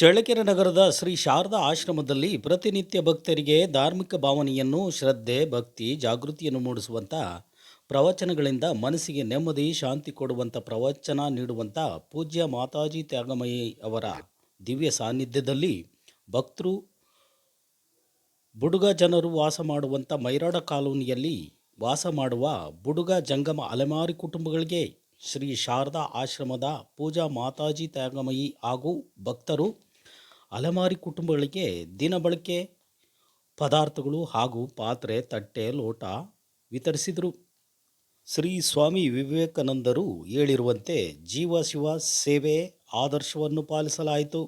ಚಳ್ಳಕೆರೆ ನಗರದ ಶ್ರೀ ಶಾರದಾ ಆಶ್ರಮದಲ್ಲಿ ಪ್ರತಿನಿತ್ಯ ಭಕ್ತರಿಗೆ ಧಾರ್ಮಿಕ ಭಾವನೆಯನ್ನು, ಶ್ರದ್ಧೆ, ಭಕ್ತಿ, ಜಾಗೃತಿಯನ್ನು ಮೂಡಿಸುವಂಥ ಪ್ರವಚನಗಳಿಂದ ಮನಸ್ಸಿಗೆ ನೆಮ್ಮದಿ, ಶಾಂತಿ ಕೊಡುವಂಥ ಪ್ರವಚನ ನೀಡುವಂಥ ಪೂಜ್ಯ ಮಾತಾಜಿ ತ್ಯಾಗಮಯಿ ಅವರ ದಿವ್ಯ ಸಾನ್ನಿಧ್ಯದಲ್ಲಿ ಭಕ್ತರು, ಬುಡುಗ ಜನರು ವಾಸ ಮಾಡುವಂಥ ಮೈರಾಡ ಕಾಲೋನಿಯಲ್ಲಿ ವಾಸ ಮಾಡುವ ಬುಡುಗ ಜಂಗಮ ಅಲೆಮಾರಿ ಕುಟುಂಬಗಳಿಗೆ ಶ್ರೀ ಶಾರದಾ ಆಶ್ರಮದ ಪೂಜಾ ಮಾತಾಜಿ ತ್ಯಾಗಮಯಿ ಹಾಗೂ ಭಕ್ತರು ಅಲೆಮಾರಿ ಕುಟುಂಬಗಳಿಗೆ ದಿನಬಳಕೆ ಪದಾರ್ಥಗಳು ಹಾಗೂ ಪಾತ್ರೆ, ತಟ್ಟೆ, ಲೋಟ ವಿತರಿಸಿದರು. ಶ್ರೀ ಸ್ವಾಮಿ ವಿವೇಕಾನಂದರು ಹೇಳಿರುವಂತೆ ಜೀವ ಶಿವ ಸೇವೆ ಆದರ್ಶವನ್ನು ಪಾಲಿಸಲಾಯಿತು.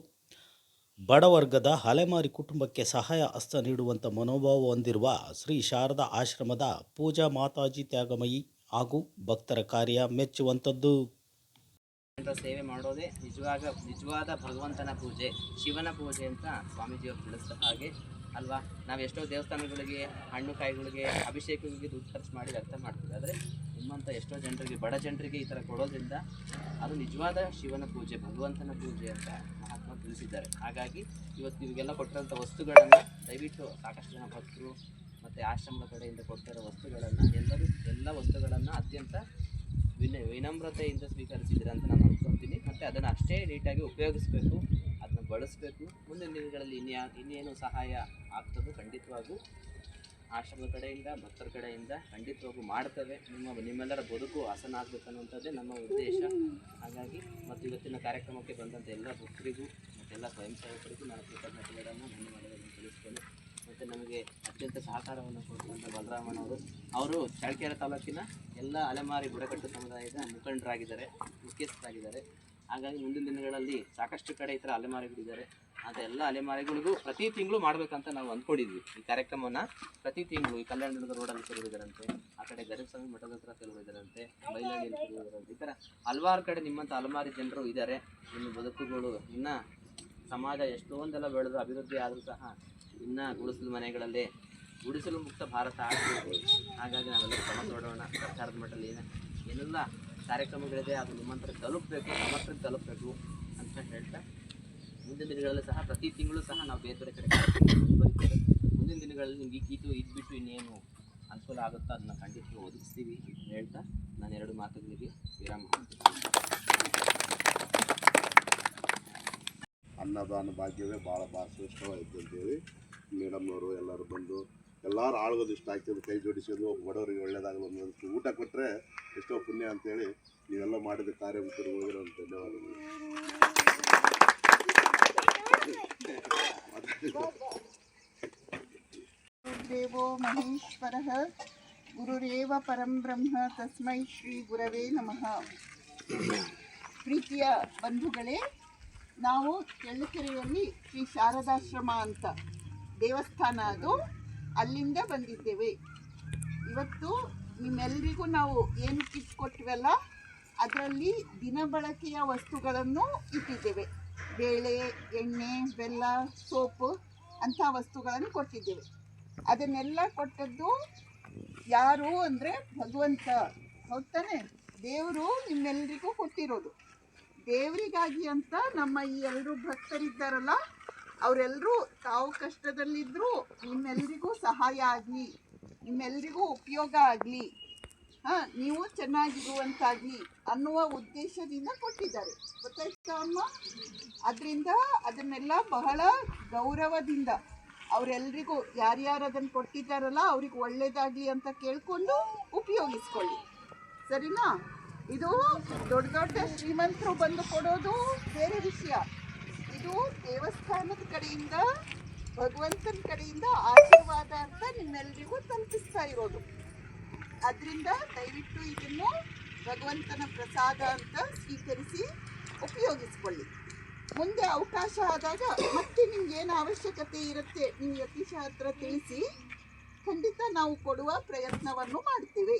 ಬಡವರ್ಗದ ಅಲೆಮಾರಿ ಕುಟುಂಬಕ್ಕೆ ಸಹಾಯ ಹಸ್ತ ನೀಡುವಂಥ ಮನೋಭಾವ ಹೊಂದಿರುವ ಶ್ರೀ ಶಾರದಾ ಆಶ್ರಮದ ಪೂಜಾ ಮಾತಾಜಿ ತ್ಯಾಗಮಯಿ ಹಾಗೂ ಭಕ್ತರ ಕಾರ್ಯ ಮೆಚ್ಚುವಂಥದ್ದು ಸೇವೆ ಮಾಡೋದೇ ನಿಜವಾಗ, ನಿಜವಾದ ಭಗವಂತನ ಪೂಜೆ, ಶಿವನ ಪೂಜೆ ಅಂತ ಸ್ವಾಮೀಜಿಯವರು ತಿಳಿಸಿದ ಹಾಗೆ ಅಲ್ವಾ? ನಾವು ಎಷ್ಟೋ ದೇವಸ್ಥಾನಗಳಿಗೆ, ಹಣ್ಣು ಕಾಯಿಗಳಿಗೆ, ಅಭಿಷೇಕಗಳಿಗೆ ದುಡ್ಡು ಖರ್ಚು ಮಾಡಿ ವ್ಯರ್ಥ ಮಾಡ್ತೀವಿ. ಆದರೆ ನಿಮ್ಮಂಥ ಎಷ್ಟೋ ಜನರಿಗೆ, ಬಡ ಜನರಿಗೆ ಈ ಥರ ಕೊಡೋದ್ರಿಂದ ಅದು ನಿಜವಾದ ಶಿವನ ಪೂಜೆ, ಭಗವಂತನ ಪೂಜೆ ಅಂತ ಮಹಾತ್ಮ ತಿಳಿಸಿದ್ದಾರೆ. ಹಾಗಾಗಿ ಇವತ್ತು ನಿಮಗೆಲ್ಲ ಕೊಟ್ಟಿರೋಂಥ ವಸ್ತುಗಳನ್ನು ದಯವಿಟ್ಟು ಸಾಕಷ್ಟು ಜನ ಭಕ್ತರು ಮತ್ತು ಆಶ್ರಮದ ಕಡೆಯಿಂದ ಕೊಡ್ತಿರೋ ವಸ್ತುಗಳನ್ನು ಎಲ್ಲರೂ, ಎಲ್ಲ ವಸ್ತುಗಳನ್ನು ಅತ್ಯಂತ ವಿನ, ವಿನಮ್ರತೆಯಿಂದ ಸ್ವೀಕರಿಸಿದ್ದೀರ ಅಂತ ನಾನು ಅನ್ಕೊತೀನಿ. ಮತ್ತು ಅದನ್ನು ಅಷ್ಟೇ ನೀಟಾಗಿ ಉಪಯೋಗಿಸ್ಬೇಕು, ಅದನ್ನು ಬಳಸಬೇಕು. ಮುಂದಿನ ದಿನಗಳಲ್ಲಿ ಇನ್ಯಾ, ಇನ್ನೇನು ಸಹಾಯ ಆಗ್ತದೋ ಖಂಡಿತವಾಗೂ ಆಶ್ರಮದ ಕಡೆಯಿಂದ, ಭಕ್ತರ ಕಡೆಯಿಂದ ಖಂಡಿತವಾಗೂ ಮಾಡ್ತವೆ. ನಿಮ್ಮ, ನಿಮ್ಮೆಲ್ಲರ ಬದುಕು ಹಸನ ಆಗ್ಬೇಕನ್ನುವಂಥದ್ದೇ ನಮ್ಮ ಉದ್ದೇಶ. ಹಾಗಾಗಿ ಮತ್ತು ಇವತ್ತಿನ ಕಾರ್ಯಕ್ರಮಕ್ಕೆ ಬಂದಂಥ ಎಲ್ಲ ಭಕ್ತರಿಗೂ ಮತ್ತೆಲ್ಲ ಸ್ವಯಂ ಸೇವಕರಿಗೂ ನಾನು ಕೃತಜ್ಞತೆಗಳನ್ನು ಧನ್ಯವಾದಗಳನ್ನು ತಿಳಿಸ್ತೇನೆ ಮತ್ತು ನಮಗೆ ಅತ್ಯಂತ ಸಹಕಾರವನ್ನು ಕೊಡುವಂಥ ಬಲರಾಮನವರು ಅವರು. ಚಳ್ಳಕೆರೆ ತಾಲೂಕಿನ ಎಲ್ಲ ಅಲೆಮಾರಿ ಬುಡಕಟ್ಟು ಸಮುದಾಯದ ಮುಖಂಡರಾಗಿದ್ದಾರೆ, ಮುಖ್ಯಸ್ಥರಾಗಿದ್ದಾರೆ. ಹಾಗಾಗಿ ಮುಂದಿನ ದಿನಗಳಲ್ಲಿ ಸಾಕಷ್ಟು ಕಡೆ ಈ ಥರ ಅಲೆಮಾರಿಗಳಿದ್ದಾರೆ ಅಂತ ಎಲ್ಲ ಅಲೆಮಾರಿಗಳಿಗೂ ಪ್ರತಿ ತಿಂಗಳು ಮಾಡಬೇಕಂತ ನಾವು ಅಂದ್ಕೊಂಡಿದ್ವಿ. ಈ ಕಾರ್ಯಕ್ರಮವನ್ನು ಪ್ರತಿ ತಿಂಗಳು ಈ ಕಲ್ಯಾಣದ ರೋಡಲ್ಲಿ ಕೆಲವರು ಇದ್ದಾರಂತೆ ಆ ಕಡೆ ಗರಿಸ್ವಾಮಿ ಸ್ವಾಮಿ ಮಠದ ಹತ್ರ ಕೆಲವರು ಇದ್ದಾರಂತೆ ಬೈಲಹಳ್ಳಿಯಲ್ಲಿ ಕೆಲವರು ಈ ಥರ ಹಲವಾರು ಕಡೆ ನಿಮ್ಮಂಥ ಅಲೆಮಾರಿ ಜನರು ಇದ್ದಾರೆ. ನಿಮ್ಮ ಬದುಕುಗಳು ಇನ್ನು ಸಮಾಜ ಎಷ್ಟೊಂದೆಲ್ಲ ಬೆಳೆದು ಅಭಿವೃದ್ಧಿ ಆದರೂ ಸಹ ಇನ್ನೂ ಗುಡಿಸಲು ಮನೆಗಳಲ್ಲಿ ಗುಡಿಸಲು ಮುಕ್ತ ಭಾರತ ಆಗಬೇಕು. ಹಾಗಾಗಿ ನಾವೆಲ್ಲ ಕ್ರಮ ತೊಡೋಣ. ಸರ್ಕಾರದ ಮಟ್ಟದಲ್ಲಿ ಏನ ಏನೆಲ್ಲ ಕಾರ್ಯಕ್ರಮಗಳಿದೆ, ಅದು ನಿಮ್ಮಂತರ ತಲುಪಬೇಕು ಸಮರ್ಥಕ್ಕೆ ತಲುಪಬೇಕು ಅಂತ ಹೇಳ್ತಾ ಮುಂದಿನ ದಿನಗಳಲ್ಲಿ ಸಹ ಪ್ರತಿ ತಿಂಗಳು ಸಹ ನಾವು ಬೇರೆ ಬೇರೆ ಕಡೆ ಮುಂದಿನ ದಿನಗಳಲ್ಲಿ ನಿಮ್ಗೆ ಈ ಇದು ಬಿಟ್ಟು ಇನ್ನೇನು ಅನುಕೂಲ ಆಗುತ್ತೋ ಅದನ್ನ ಖಂಡಿತ ಒದಗಿಸ್ತೀವಿ ಹೇಳ್ತಾ ನಾನು ಎರಡು ಮಾತುಗಳಿಗೆ ವಿರಾಮ. ಅನ್ನದಾನ ಭಾಗ್ಯವೇ ಭಾಳ ಭಾಳ ಶ್ರೇಷ್ಠವಾಯಿತು ಅಂತೇಳಿ. ಮೇಡಮ್ನವರು ಎಲ್ಲರೂ ಬಂದು ಎಲ್ಲರೂ ಆಳ್ಗೋದು ಇಷ್ಟ ಆಗ್ತದೆ ಕೈ ಜೋಡಿಸೋದು ಬಡವರಿಗೆ ಒಳ್ಳೇದಾಗಲು ಒಂದು ಊಟ ಕೊಟ್ಟರೆ ಎಷ್ಟೋ ಪುಣ್ಯ ಅಂತೇಳಿ ನೀವೆಲ್ಲ ಮಾಡಿದ ಕಾರ್ಯಕರ್ತರುಗಳಿಗೆ ನಾನು ಧನ್ಯವಾದಗಳು. ದೇವೋ ಮಹೇಶ್ವರಃ, ಗುರುರೇವ ಪರಂ ಬ್ರಹ್ಮ ತಸ್ಮೈ ಶ್ರೀ ಗುರವೇ ನಮಃ. ಪ್ರೀತಿಯ ಬಂಧುಗಳೇ, ನಾವು ಚಳ್ಳಕೆರೆಯಲ್ಲಿ ಶ್ರೀ ಶಾರದಾಶ್ರಮ ಅಂತ ದೇವಸ್ಥಾನ ಅದು. ಅಲ್ಲಿಂದ ಬಂದಿದ್ದೇವೆ. ಇವತ್ತು ನಿಮ್ಮೆಲ್ಲರಿಗೂ ನಾವು ಏನು ಕಿಟ್ ಕೊಟ್ವಲ್ಲ, ಅದರಲ್ಲಿ ದಿನಬಳಕೆಯ ವಸ್ತುಗಳನ್ನು ಇಟ್ಟಿದ್ದೇವೆ. ಬೇಳೆ, ಎಣ್ಣೆ, ಬೆಲ್ಲ, ಸೋಪು ಅಂಥ ವಸ್ತುಗಳನ್ನು ಕೊಟ್ಟಿದ್ದೇವೆ. ಅದನ್ನೆಲ್ಲ ಕೊಟ್ಟದ್ದು ಯಾರು ಅಂದರೆ ಭಗವಂತ. ಹೌದಾನೆ ದೇವರು ನಿಮ್ಮೆಲ್ಲರಿಗೂ ಕೊಟ್ಟಿರೋದು. ದೇವರಿಗಾಗಿ ಅಂತ ನಮ್ಮ ಈ ಎಲ್ಲರೂ ಭಕ್ತರಿದ್ದಾರಲ್ಲ ಅವರೆಲ್ಲರೂ ತಾವು ಕಷ್ಟದಲ್ಲಿದ್ದರೂ ನಿಮ್ಮೆಲ್ಲರಿಗೂ ಸಹಾಯ ಆಗಲಿ ನಿಮ್ಮೆಲ್ಲರಿಗೂ ಉಪಯೋಗ ಆಗಲಿ, ಹಾಂ, ನೀವು ಚೆನ್ನಾಗಿರುವಂತಾಗಲಿ ಅನ್ನುವ ಉದ್ದೇಶದಿಂದ ಕೊಟ್ಟಿದ್ದಾರೆ. ಗೊತ್ತಾಯ್ತಾ ಅಮ್ಮ? ಅದರಿಂದ ಅದನ್ನೆಲ್ಲ ಬಹಳ ಗೌರವದಿಂದ ಅವರೆಲ್ಲರಿಗೂ ಯಾರ್ಯಾರು ಅದನ್ನು ಕೊಟ್ಟಿದ್ದಾರಲ್ಲ ಅವ್ರಿಗೆ ಒಳ್ಳೇದಾಗಲಿ ಅಂತ ಕೇಳಿಕೊಂಡು ಉಪಯೋಗಿಸ್ಕೊಳ್ಳಿ. ಸರಿನಾ? ಇದು ದೊಡ್ಡ ದೊಡ್ಡ ಶ್ರೀಮಂತರು ಬಂದು ಕೊಡೋದು ಬೇರೆ ವಿಷಯ. ಇದು ದೇವಸ್ಥಾನದ ಕಡೆಯಿಂದ, ಭಗವಂತನ ಕಡೆಯಿಂದ ಆಶೀರ್ವಾದ ಅಂತ ನಿಮ್ಮೆಲ್ಲರಿಗೂ ತಲುಪಿಸ್ತಾ ಇರೋದು. ಅದರಿಂದ ದಯವಿಟ್ಟು ಇದನ್ನು ಭಗವಂತನ ಪ್ರಸಾದ ಅಂತ ಸ್ವೀಕರಿಸಿ ಉಪಯೋಗಿಸ್ಕೊಳ್ಳಿ. ಮುಂದೆ ಅವಕಾಶ ಆದಾಗ ಮತ್ತೆ ನಿಮ್ಗೆ ಏನು ಅವಶ್ಯಕತೆ ಇರುತ್ತೆ ನೀವು ಯತೀಶ ಹತ್ರ ತಿಳಿಸಿ ಖಂಡಿತ ನಾವು ಕೊಡುವ ಪ್ರಯತ್ನವನ್ನು ಮಾಡ್ತೀವಿ.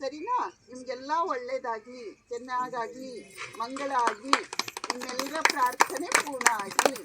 ಸರಿನಾ? ನಿಮಗೆಲ್ಲ ಒಳ್ಳೆಯದಾಗಿ ಚೆನ್ನಾಗಾಗಿ ಮಂಗಳ ಆಗಲಿ ಇನ್ನೆಲ್ಲ ಪ್ರಾರ್ಥನೆ ಪೂರ್ಣ ಆಗಲಿ